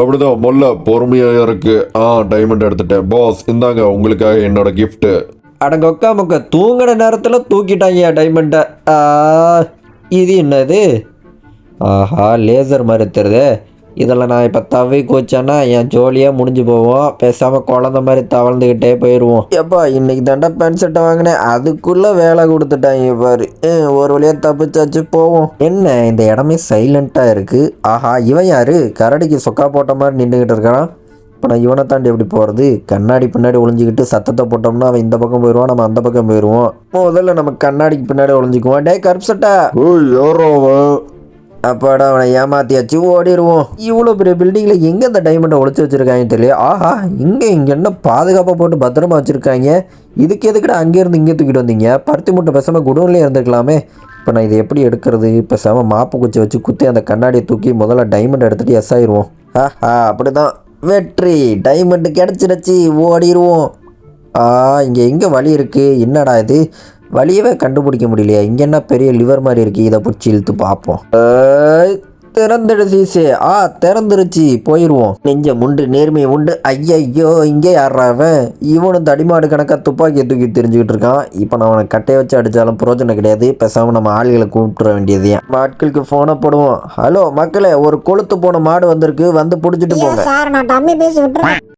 அப்படிதான் மொல்ல பொறுமையாக இருக்கு. ஆ டைமண்ட் எடுத்துட்டேன். பாஸ் இந்தாங்க உங்களுக்காக என்னோட கிஃப்ட்டு அடங்க உக்கா முக்க தூங்குற நேரத்தில் தூக்கிட்டாங்க டைமண்டை இது என்னது? ஆஹா லேசர் மாதிரி தெரியுது. இதில் நான் இப்போ தவி கோச்சேன்னா என் ஜோலியாக முடிஞ்சு போவோம் பேசாமல் குழந்த மாதிரி தவழ்ந்துக்கிட்டே போயிடுவோம் எப்பா இன்னைக்கு தாண்டா பேண்ட் சட்டை வாங்கினேன். அதுக்குள்ளே வேலை கொடுத்துட்டாங்க பாரு. ஒரு வழியாக தப்பிச்சாச்சு போவோம். என்ன இந்த இடமே சைலண்ட்டாக இருக்குது ஆஹா இவன் யாரு? கரடிக்கு சொக்கா போட்ட மாதிரி நின்றுக்கிட்டு இருக்கிறான் இப்போ நான் இவனை தாண்டி எப்படி போகிறது கண்ணாடி பின்னாடி ஒளிஞ்சிக்கிட்டு சத்தத்தை போட்டோம்னா அவன் இந்த பக்கம் போயிடுவான் நம்ம அந்த பக்கம் போயிடுவோம் முதல்ல நம்ம கண்ணாடிக்கு பின்னாடி ஒளிஞ்சிக்குவோம். டே கருப்சட்டா ஓ யாரோ அப்பாடா அவனை ஏமாத்தியாச்சு ஓடிடுவோம் இவ்வளோ பெரிய பில்டிங்கில் எங்கே இந்த டைமண்டை ஒழிச்சு வச்சுருக்காங்க தெரியல ஆஹா இங்கே இங்கே என்ன பாதுகாப்பாக போட்டு பத்திரமா வச்சுருக்காங்க. இதுக்கு எதுக்கட அங்கேருந்து இங்கே தூக்கிட்டு வந்தீங்க? பருத்தி மூட்டை பேசாமல் குடோன்லேயே இருந்துக்கலாமே இப்போ நான் இதை எப்படி எடுக்கிறது? பேசாமல் மாப்பு குச்சி வச்சு குத்தி அந்த கண்ணாடியை தூக்கி முதல்ல டைமண்ட் எடுத்துகிட்டு எஸ் ஆயிடுவோம். ஆஹா அப்படி தான் வெற்றி. டைமண்ட் கிடச்சிருச்சு. ஓடிடுவோம் ஆ இங்கே எங்கே வழி இருக்குது என்னடா இது? வழியவே கண்டுபிடிக்க முடியலையா. இங்கே என்ன பெரிய லிவர் மாதிரி இருக்குது இதை பிடிச்சி இழுத்து பார்ப்போம். திறந்துடு சீசே. ஆ திறந்துருச்சு. போயிடுவோம் நெஞ்ச முண்டு நேர்மை உண்டு. ஐயையோ இங்கே யாரா அவன் இவனும் தடிமாடு கணக்காக துப்பாக்கியை தூக்கி தெரிஞ்சுக்கிட்டு இருக்கான். இப்போ நான் அவனை கட்டையை வச்சு அடித்தாலும் பிரயோஜனம் கிடையாது. பேசாமல் நம்ம ஆளுகளை கூப்பிட்டுற வேண்டியது நம்ம ஆட்களுக்கு ஃபோனை போடுவோம். ஹலோ மக்களே ஒரு கொளுத்து போன மாடு வந்திருக்கு. வந்து பிடிச்சிட்டு போங்க.